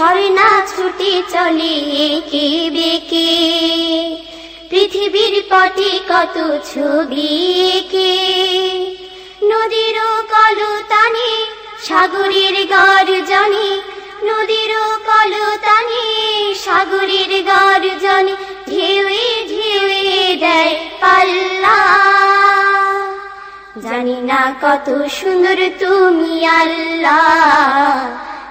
ঝর্ণা ছুটে চলে কে বেকে। পৃথিবীর পটে কত ছবি এঁকে। নদীর কলতানে, সাগরের গর্জনে, নদীর কলতানে, সাগরের গর্জনে ঢেউয়ে ঢেউয়ে দেয় পাল্লা। জানি না কত সুন্দর তুমি আল্লাহ।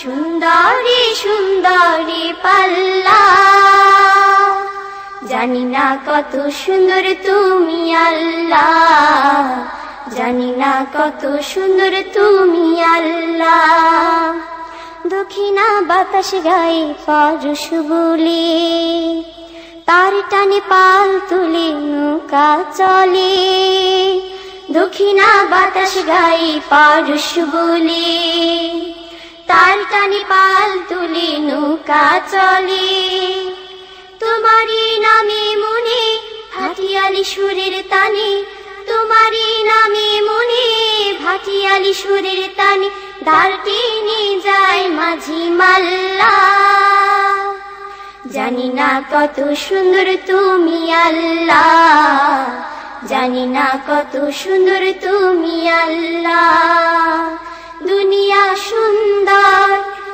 সুন্দরী সুন্দরী পাল্লা। জানি না কত সুন্দর তুমি আল্লাহ জানি না কত সুন্দর তুমি আল্লাহ দক্ষিণা বাতাস গায়ে পরশ বলে। তার টানে পাল তুলে নৌকা চলে। দক্ষিণা বাতাস গায়ে পারস বলে। টানে পাল তুলে, নৌকা চলে। তোমারই নামে মনে ভাটিয়ালি সুরের তানে, তোমারই নামে মনে ভাটিয়ালি সুরের তানে, দাঁড়টি নিয়ে যায় মাঝি মাল্লা। জানি না কত সুন্দর তুমি আল্লাহ জানি না কত সুন্দর তুমি আল্লাহ দুনিয়া সুন্দর